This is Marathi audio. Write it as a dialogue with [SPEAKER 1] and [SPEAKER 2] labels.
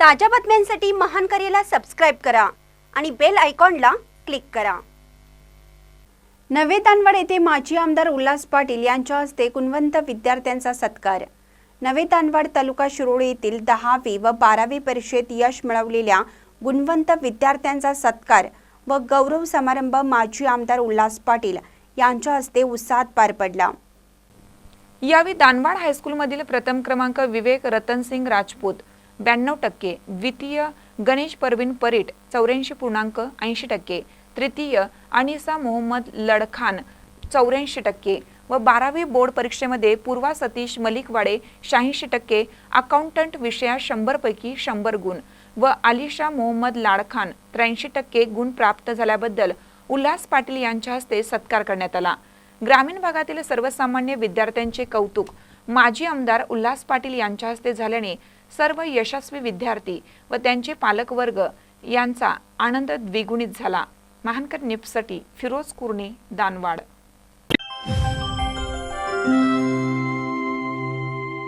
[SPEAKER 1] ताज्या बातम्यांसाठी महान करेला सबस्क्राईब करा आणि बेल आयकॉनला क्लिक करा. नवे तानवड येथे माजी आमदार उल्हास पाटील यांच्या हस्ते गुणवंत विद्यार्थ्यांचा सत्कार. नवे तानवड तालुका शिरोळी येथील दहावी व बारावी परीक्षेत यश मिळवलेल्या गुणवंत विद्यार्थ्यांचा सत्कार व गौरव समारंभ माजी आमदार उल्हास पाटील यांच्या हस्ते उत्साहात पार पडला.
[SPEAKER 2] यावेळी दानवाड हायस्कूलमधील प्रथम क्रमांक विवेक रतनसिंग राजपूत ब्याण्णव टक्के द्वितीय गणेश परवीन परीट चौऱ्याऐंशी पूर्णांक ऐंशी टक्के तृतीय अनिसा मोहम्मद लडखान चौऱ्याऐंशी टक्के व बारावी बोर्ड परीक्षेमध्ये पूर्वा सतीश मलिकवाडे शहाऐंशी टक्के अकाउंटंट विषयात शंभरपैकी शंभर गुण व आलिशा मोहम्मद लाडखान त्र्याऐंशी टक्के गुण प्राप्त झाल्याबद्दल उल्हास पाटील यांच्या हस्ते सत्कार करण्यात आला. ग्रामीण भागातील सर्वसामान्य विद्यार्थ्यांचे कौतुक माजी आमदार उल्हास पाटील यांच्या हस्ते झाल्याने सर्व यशस्वी विद्यार्थी व त्यांचे पालकवर्ग यांचा आनंद द्विगुणित झाला. महानकर निपसटी फिरोज कुर्णे दानवाड.